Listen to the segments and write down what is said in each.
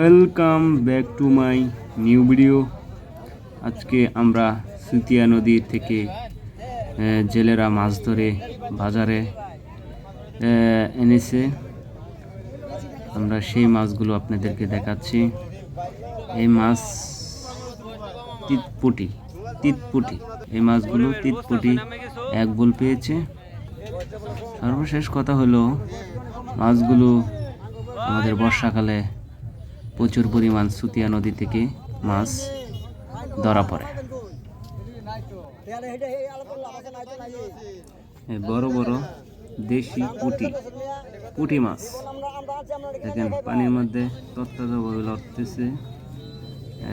Welcome back to my new video আজকে আমরা সুতিয়া নদী থেকে জেলেরা মাছ ধরে বাজারে এনেছে। আমরা সেই মাছগুলো আপনাদেরকে দেখাচ্ছি। এই মাছ তিতপুটি তিতপুটি। এই মাছগুলো তিতপুটি এক বল পেয়েছে। সর্বশেষ কথা হলো, মাছগুলো আমাদের বর্ষাকালে প্রচুর পরিমাণ সুতিয়া নদী থেকে মাছ ধরা পড়ে। বড় বড় দেশি পুঁটি পুঁটি মাছ। দেখেন, পানির মধ্যে তত্ত্বাভাবে লড়তেছে।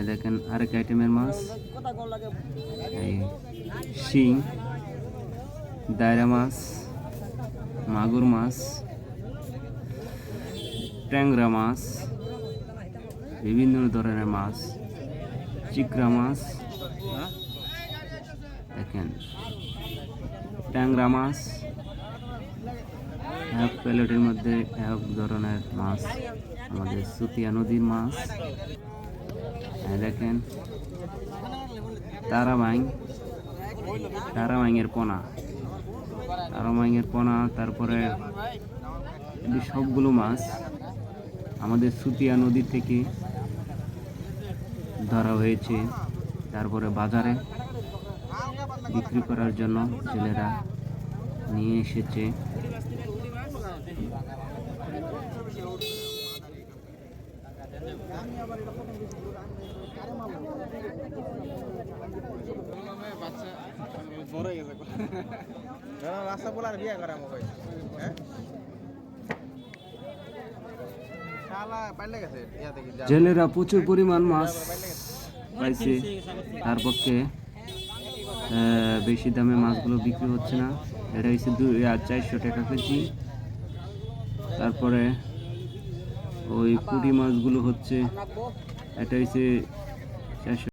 দেখেন, আরেক আইটেমের মাছ। শিং, দায়রা মাছ, মাগুর মাছ, ট্যাংরা মাছ বিভিন্ন ধরনের মাছ, চিকরা মাছ, দেখেন, ট্যাংরা মাছ, এক প্লেটের মধ্যে এক ধরনের মাছ, আমাদের সুতিয়া নদীর মাছ এই দেখেন তারাবাইং তারাবাইংয়ের পোনা তারাবাইংয়ের পোনা, তারপরে সবগুলো মাছ আমাদের সুতিয়া নদী থেকে ধরা হয়েছে। তারপরে বাজারে বিক্রি করার জন্য ছেলেরা নিয়ে এসেছে। বড় রাস্তা বলার বিয়ে করা আমাকে হ্যাঁ? জেলেরা প্রচুর পরিমাণ মাছ পাইছে। তার পক্ষে বেশি দামে মাছগুলো বিক্রি হচ্ছে না। এটা হচ্ছে আর চারশো টাকা কেজি। তারপরে ওই পুঁটি মাছগুলো হচ্ছে, এটা হচ্ছে চারশো